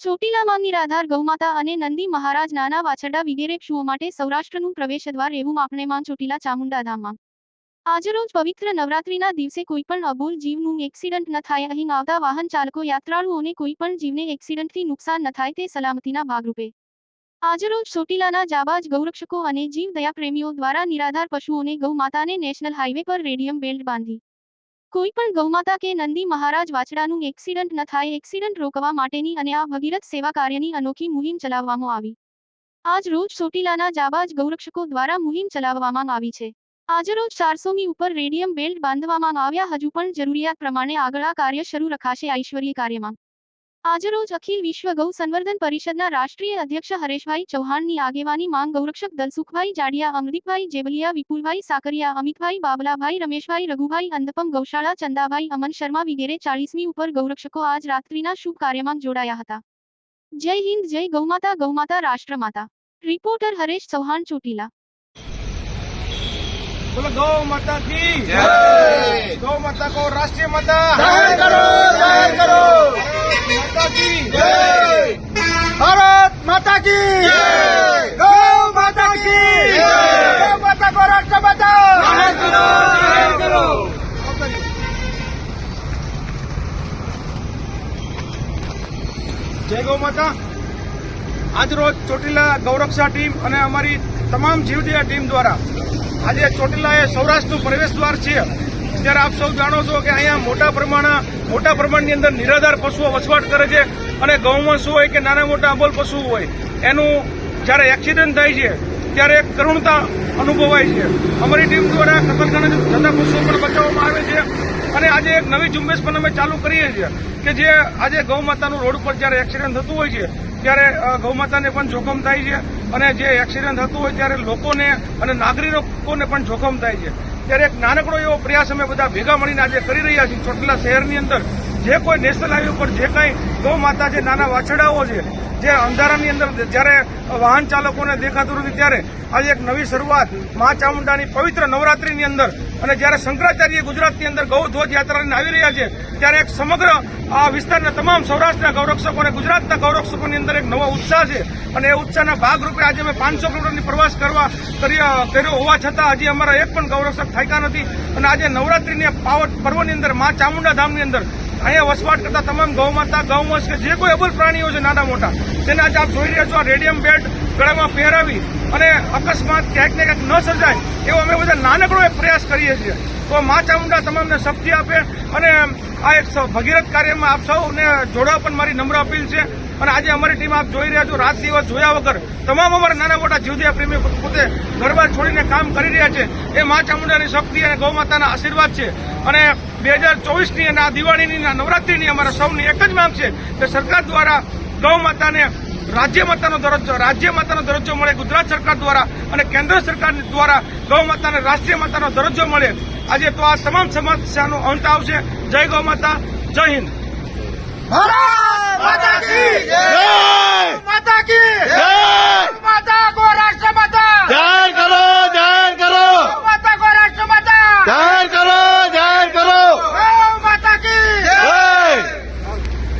ચોટીલામાં નિરાધાર ગૌમાતા અને નંદી મહારાજ નાના વાછરડા વગેરે પશુઓ માટે સૌરાષ્ટ્રનું પ્રવેશ દ્વાર એવું માપણીમાં ચોટીલા ચામુંડા ધામમાં આજરોજ પવિત્ર નવરાત્રીના દિવસે કોઈપણ અબોલ જીવનું એક્સિડન્ટ ન થાય, અહીં આવતા વાહન ચાલકો, યાત્રાળુઓને કોઈપણ જીવને એક્સિડન્ટથી નુકસાન ન થાય તે સલામતીના ભાગરૂપે. આજરોજ સોટીલાના જાબાજ ગૌરક્ષકો અને જીવ દયા પ્રેમીઓ દ્વારા નિરાધાર પશુઓને ગૌમાતાને નેશનલ હાઈવે પર રેડિયમ બેલ્ટ બાંધી. કોઈપણ ગૌમાતા કે નંદી મહારાજ વાછડાનું એક્સિડન્ટ ન થાય, એક્સિડન્ટ રોકવા માટેની અને આ ભગીરથ સેવા કાર્યની અનોખી મુહિમ ચલાવવામાં આવી. આજ રોજ ચોટીલાના જાબાજ ગૌરક્ષકો દ્વારા મુહિમ ચલાવવામાં આવી છે. આજરોજ ચારસોમી ઉપર રેડિયમ બેલ્ટ બાંધવામાં આવ્યા, હજુ પણ જરૂરિયાત પ્રમાણે આગળ આ કાર્ય શરૂ રખાશે ઐશ્વર્ય કાર્યમાં. આજરોજ અખિલ વિશ્વ ગૌ સંવર્ધન પરિષદના રાષ્ટ્રીય અધ્યક્ષ હરેશભાઈ ચૌહાણની આગેવાની માંગ ગૌરક્ષક દલસુખભાઈ જાડિયા અમદીપભાઈ જેબલિયા વિપુલભાઈ સાકરિયા અમિતભાઈ બાબલાભાઈ રમેશભાઈ રઘુભાઈ અંધપમ ગૌશાળા ચંદાભાઈ અમન શર્મા વગેરે ચાલીસમી ઉપર ગૌરક્ષકો આજ રાત્રિના શુભ કાર્યમાં જોડાયા હતા. જય હિન્દ જય ગૌમાતા ગૌમાતા રાષ્ટ્રમાતા. રિપોર્ટર હરેશ ચૌહાણ ચોટીલા. ગૌ માતા. જય ગૌ માતા. આજરોજ ચોટીલા ગૌરક્ષા ટીમ અને અમારી તમામ જીવદયા ટીમ દ્વારા આજે ચોટીલા એ સૌરાષ્ટ્રનું પ્રવેશ દ્વાર છે. ત્યારે આપ સૌ જાણો છો કે અહીંયા મોટા પ્રમાણમાં મોટા પ્રમાણની અંદર નિરાધાર પશુઓ વસવાટ કરે છે અને ગૌવંશ હોય કે નાના મોટા અબોલ પશુઓ હોય, એનું જ્યારે એક્સિડન્ટ થાય છે, ત્યારે કરુણતા અનુભવાય છે. અમારી ટીમ દ્વારા ખતરખાના જતા પશુઓ પણ બચાવવામાં આવે છે. અને આજે એક નવી ઝુંબેશ પણ અમે ચાલુ કરીએ છીએ કે જે આજે ગૌ માતાનું રોડ ઉપર જ્યારે એક્સિડન્ટ થતું હોય છે, ત્યારે ગૌ માતાને પણ જોખમ થાય છે અને જે એક્સિડન્ટ થતું હોય ત્યારે લોકોને અને નાગરિકોને પણ જોખમ થાય છે. ત્યારે એક નાનકડો એવો પ્રયાસ અમે બધા ભેગા મળીને આજે કરી રહ્યા છીએ ચોટલા શહેરની અંદર. જે કોઈ નેશનલ હાઈવે પર જે કાંઈ ગૌ માતા નાના વાછડાઓ છે, જે અંધારાની અંદર જ્યારે વાહન ચાલકોને દેખાતું નથી, ત્યારે આજે એક નવી શરૂઆત મા ચામુંડાની પવિત્ર નવરાત્રીની અંદર અને જ્યારે શંકરાચાર્ય ગુજરાતની અંદર ગૌ ધ્વજ યાત્રા આવી રહ્યા છે, ત્યારે એક સમગ્ર આ વિસ્તારના તમામ સૌરાષ્ટ્રના ગૌરક્ષકો અને ગુજરાતના ગૌરક્ષકોની અંદર એક નવો ઉત્સાહ છે. અને એ ઉત્સાહના ભાગરૂપે આજે અમે પાંચસો કિલોમીટરની પ્રવાસ કરવા કર્યા- હોવા છતાં હજી અમારા એક પણ ગૌરક્ષક થાક્યા નથી. અને આજે નવરાત્રીની આ પર્વની અંદર મા ચામુંડા ધામની અંદર અહીંયા વસવાટ કરતા તમામ ગૌમાતા ગૌવંશ કે જે કોઈ અબલ પ્રાણીઓ છે, નાના મોટા, તેને આજે આપ જોઈ રહ્યા છો, આ રેડિયમ બેડ ગળામાં પહેરાવી અને અકસ્માત ક્યાંક ને ક્યાંક ન સર્જાય, એવો અમે બધા નાનકડો પ્રયાસ કરીએ છીએ. તો મા ચામુંડા તમામને શક્તિ આપે અને આ એક ભગીરથ કાર્યમાં આપ સૌને જોડવા પણ મારી નમ્ર અપીલ છે. અને આજે અમારી ટીમ આપ જોઈ રહ્યા છો, રાત દિવસ જોયા વગર તમામ અમારા નાના મોટા જીવદયા પ્રેમી પોતે ગરબા છોડીને કામ કરી રહ્યા છે. એ મા ચામુંડાની શક્તિ અને ગૌ માતાના આશીર્વાદ છે. અને બે હજાર ચોવીસની અને આ દિવાળીની નવરાત્રીની અમારા સૌની એક જ માંગ છે કે સરકાર દ્વારા ગૌ માતાને રાજ્ય માતાનો દરજ્જો રાજ્ય માતાનો દરજ્જો મળે, ગુજરાત સરકાર દ્વારા અને કેન્દ્ર સરકાર દ્વારા ગૌ માતાને રાષ્ટ્રીય માતાનો દરજ્જો મળે. આજે તો આ તમામ સમસ્યાનો અંત આવશે. જય ગૌ માતા, જય હિન્દ. ભારત